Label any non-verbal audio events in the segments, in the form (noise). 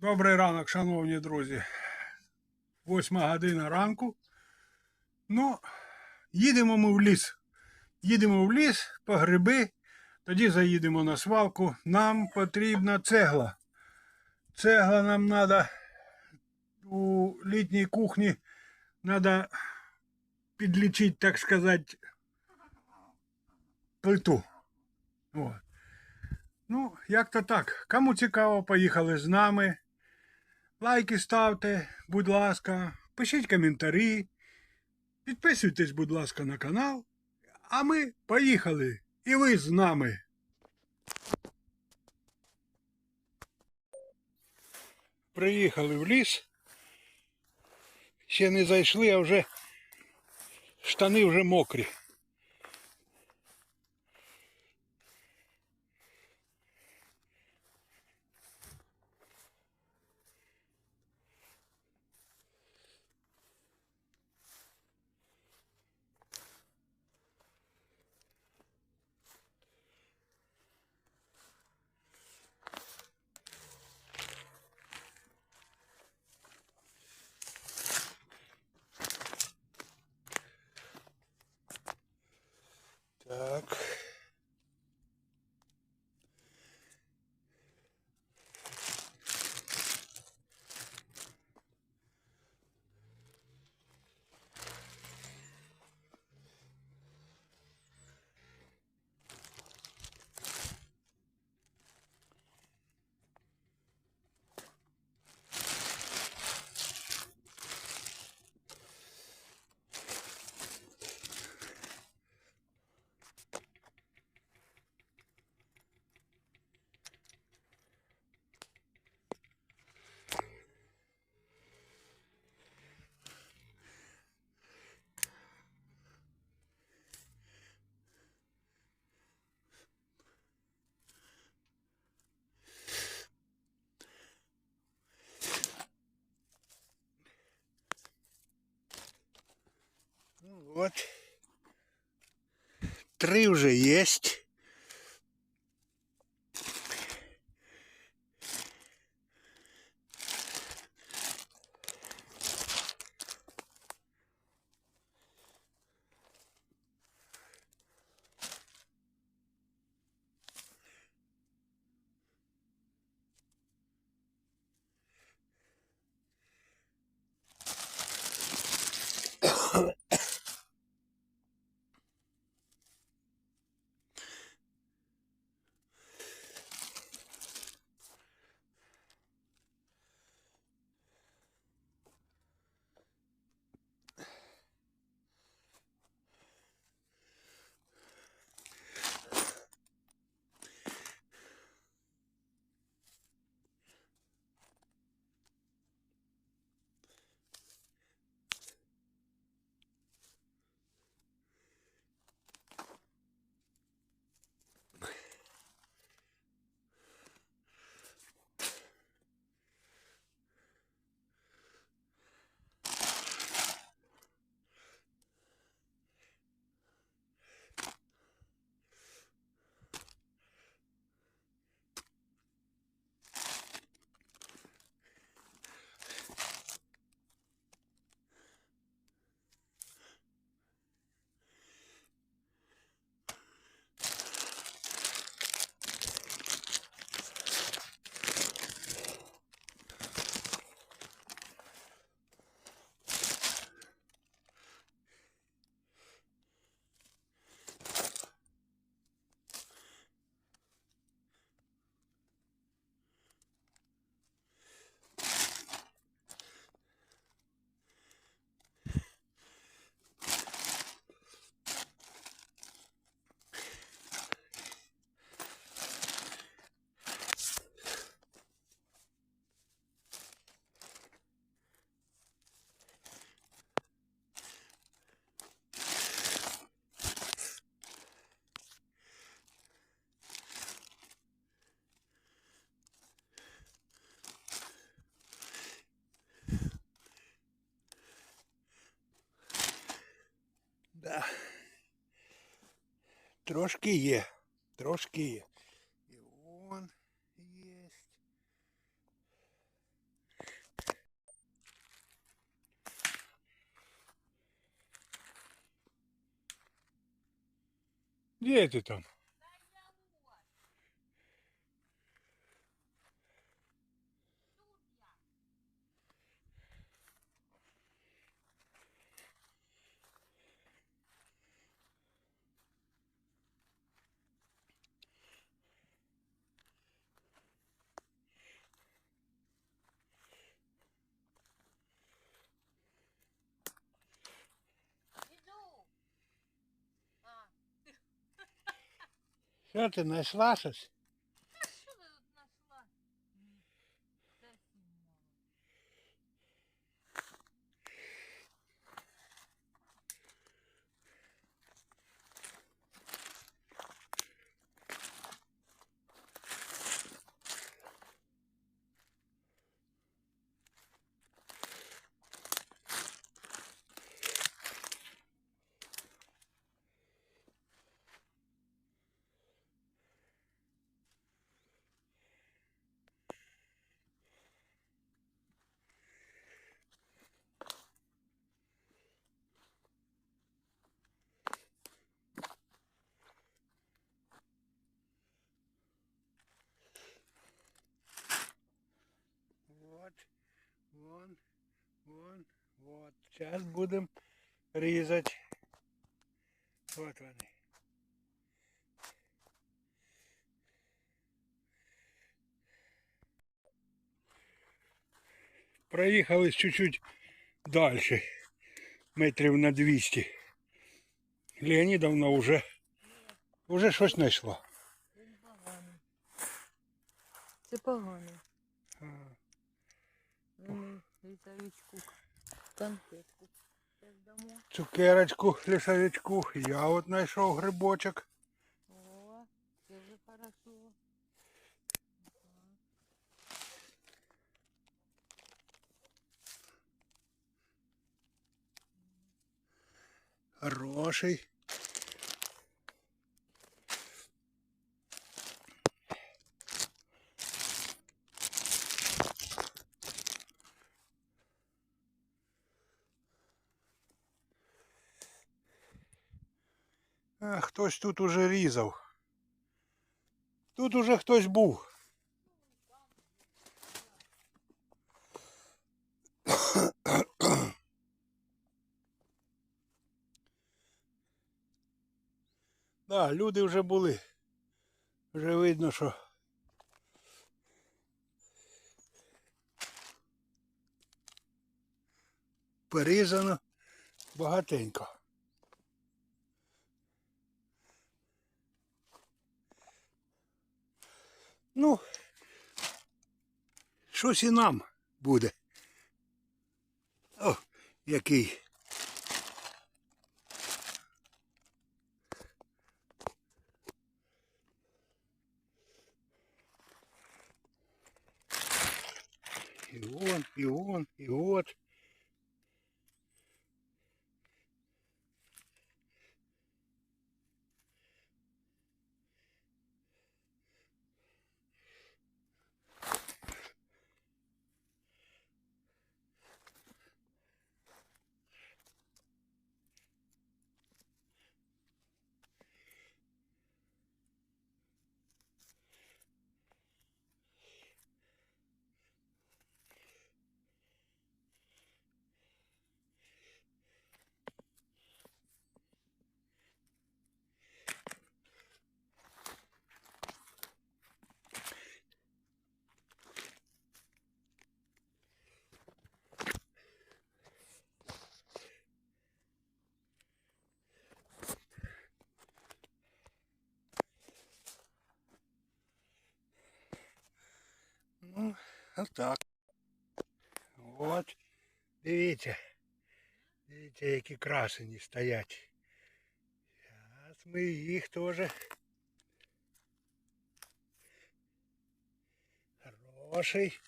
Добрий ранок, шановні друзі. Восьма година ранку. Ну, їдемо ми в ліс. Їдемо в ліс по гриби, тоді заїдемо на свалку. Нам потрібна цегла. Цегла нам треба у літній кухні треба підлічити, так сказати, плиту. От. Ну, як-то так. Кому цікаво, поїхали з нами. Лайки ставте, будь ласка, пишіть коментарі. Підписуйтесь, будь ласка, на канал. А ми поїхали. І ви з нами. Приїхали в ліс. Ще не зайшли, а вже штани вже мокрі. Так. Вот. Три уже есть. Да. Трошки е, Трошки є. І вон є. Где ты там? Що ти знайшла вон, вон, вот. Зараз будемо різати. От вони. Проїхались чуть-чуть далі, метрів на 200. Леонідовна вже, вже щось знайшла. Він поганий. Це поганий. Лісовичку, конфетку. Цукерочку, лісовичку. Я от знайшов грибочок. О, це вже хорошо. Хороший. А, хтось тут уже різав. Тут уже хтось був. (coughs) Да, люди вже були. Вже видно, що. Перерізано багатенько. Ну, щось і нам буде. О, який. І он, і он, і от. отак. От. Дивіться. Дивіться, які красені стоять. Зараз ми їх теж. Хороший.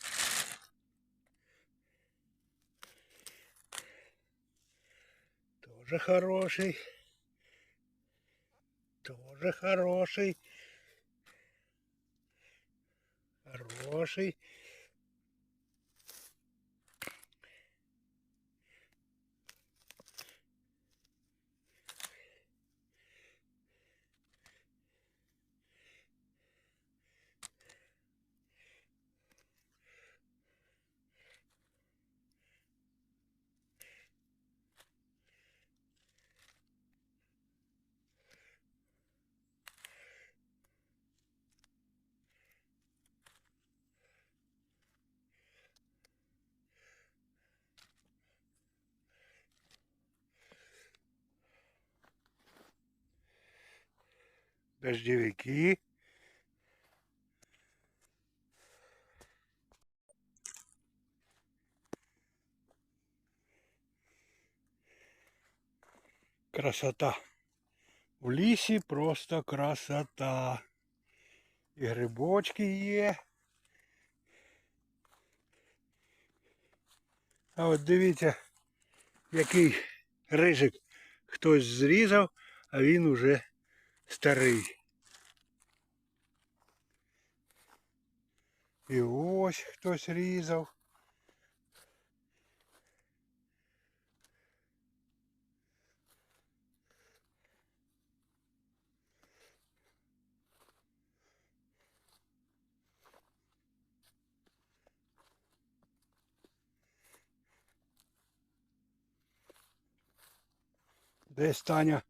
Тоже хороший. Тоже хороший. Хороший. Дождевики. Красота. В лісі просто красота. І грибочки є. А от дивіться, який рижик хтось зрізав, а він уже старий. І ось хтось різав. Десь Таня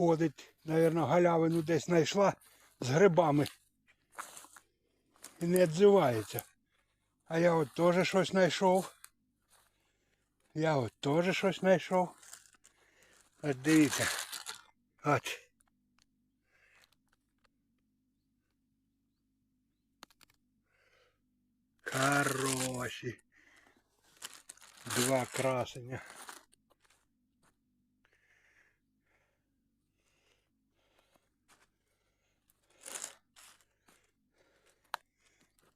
ходить, навірно, галявину десь знайшла з грибами. І не відзивається. А я от теж щось знайшов. Я от теж щось знайшов. От дивіться. От. Хороші. Два красення.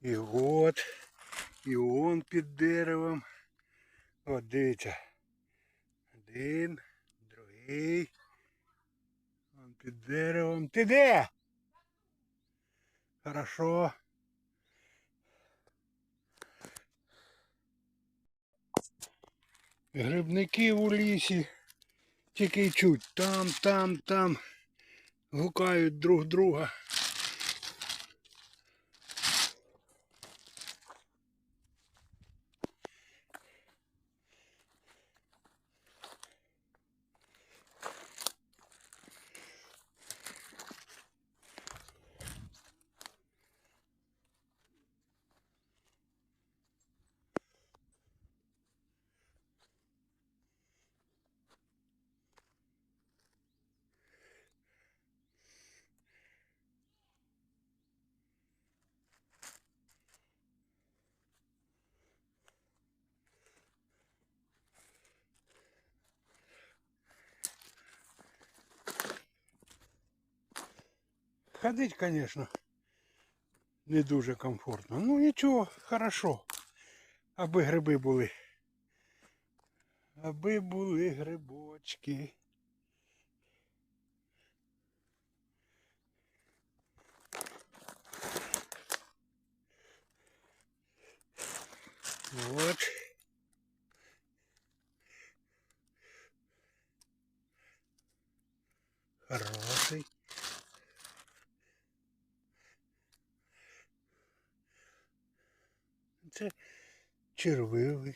І от, і он під деревом. От дивіться. Один, другий. Он під деревом. Ти де? Хорошо. Грибники у лісі. Тільки чуть. Там, там, там. Гукають друг друга. Ходить, конечно, не дуже комфортно. Ну нічого, хорошо. Аби гриби були. Аби були грибочки. Вот. Це червивий.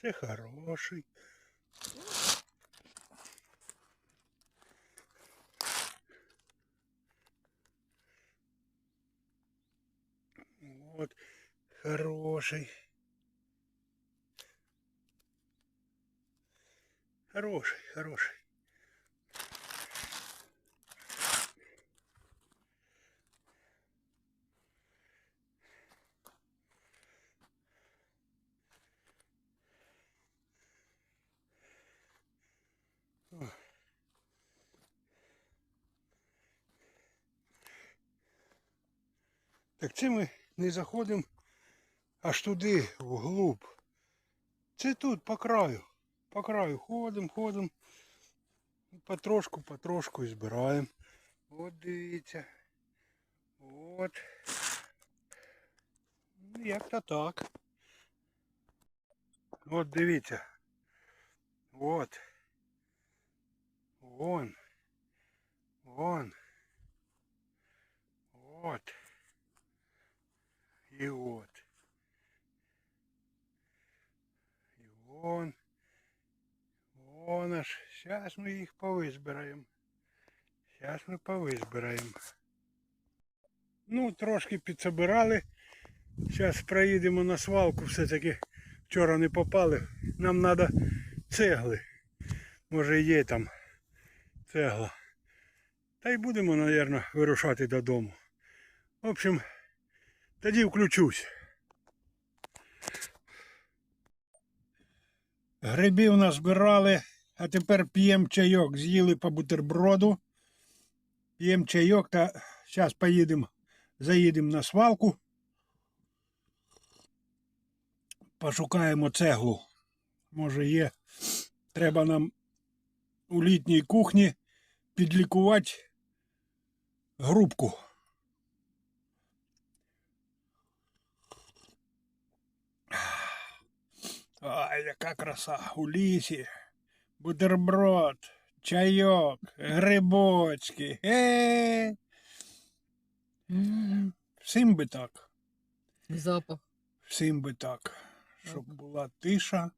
Це хороший. Вот, хороший. Хороший, хороший. Так це ми не заходимо аж туди, вглуб. Це тут, по краю. По краю ходимо, ходимо. Потрошку, потрошку і збираємо. От дивіться. От. Ну, Як-то так. От дивіться. От. Вон. Вон. От. І от. І вон. Вон аж. Зараз ми їх повизбираємо. Зараз ми повизбираємо. Ну, трошки підсобирали. Зараз проїдемо на свалку все-таки. Вчора не попали. Нам треба цегли. Може є там цегла. Та й будемо, мабуть, вирушати додому. В общем, тоді включусь. Грибів назбирали, а тепер п'ємо чайок. З'їли по бутерброду. П'ємо чайок та зараз поїдемо, заїдемо на свалку. Пошукаємо цеглу. Може є. Треба нам у літній кухні підлікувати грубку. Ай, яка краса у лісі. Бутерброд, чайок, грибочки. Е. Всім би так. Запах. Всім би так. Щоб була тиша,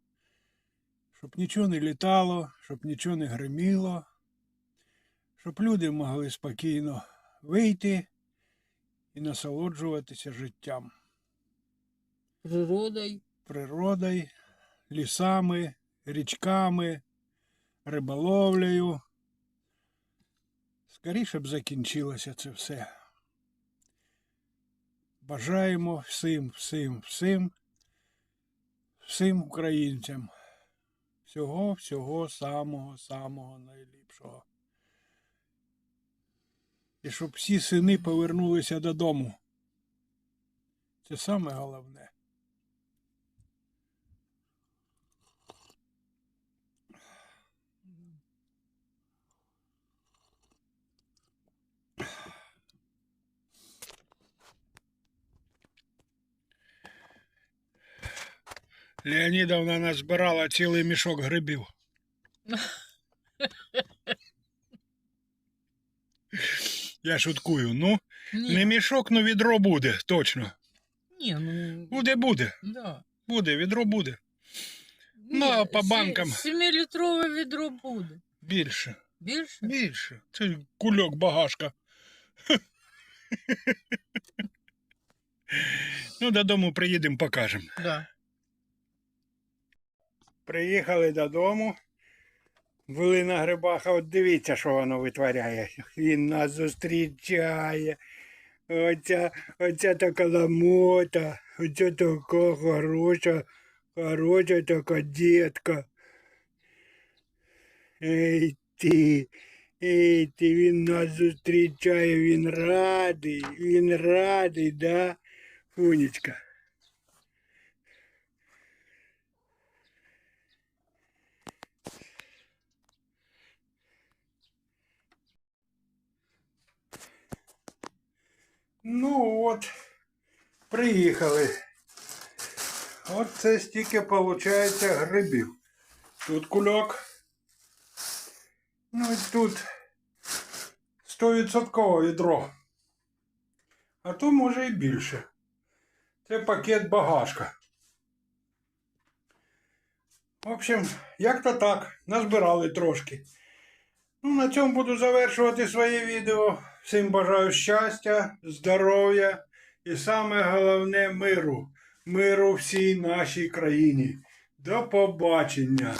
щоб нічого не літало, щоб нічого не гриміло, щоб люди могли спокійно вийти і насолоджуватися життям, Природою. природою, лісами, річками, риболовлею. Скоріше б закінчилося це все. Бажаємо всім, всім, всім, всім українцям всього, всього самого, самого найліпшого. І щоб всі сини повернулися додому. Це саме головне. Леонідовна назбирала цілий мішок грибів. Я шуткую. Ну, Ні, не мішок, ну відро буде, точно. ні, ну, Буде, буде. да. Буде, відро буде. Ну, а по банкам? Семилітрове відро буде. Більше. Більше? Більше. Це кульок багажка. (laughs) ну, додому приїдемо, покажемо. Да. Приїхали додому. Були на грибах, а от дивіться, що воно витворяє. Він нас зустрічає. Оця, оця така ламота, оця така хороша, хороша така дітка. Ей ти, ей ти, він нас зустрічає, він радий, він радий, да, Фунечка? Ну от, приїхали. От це стільки виходить грибів. Тут кульок. Ну і тут 100% відро. А то може і більше. Це пакет багажка. В общем, як то так, назбирали трошки. Ну, на цьому буду завершувати своє відео. Всім бажаю щастя, здоров'я і саме головне миру. Миру всій нашій країні. До побачення!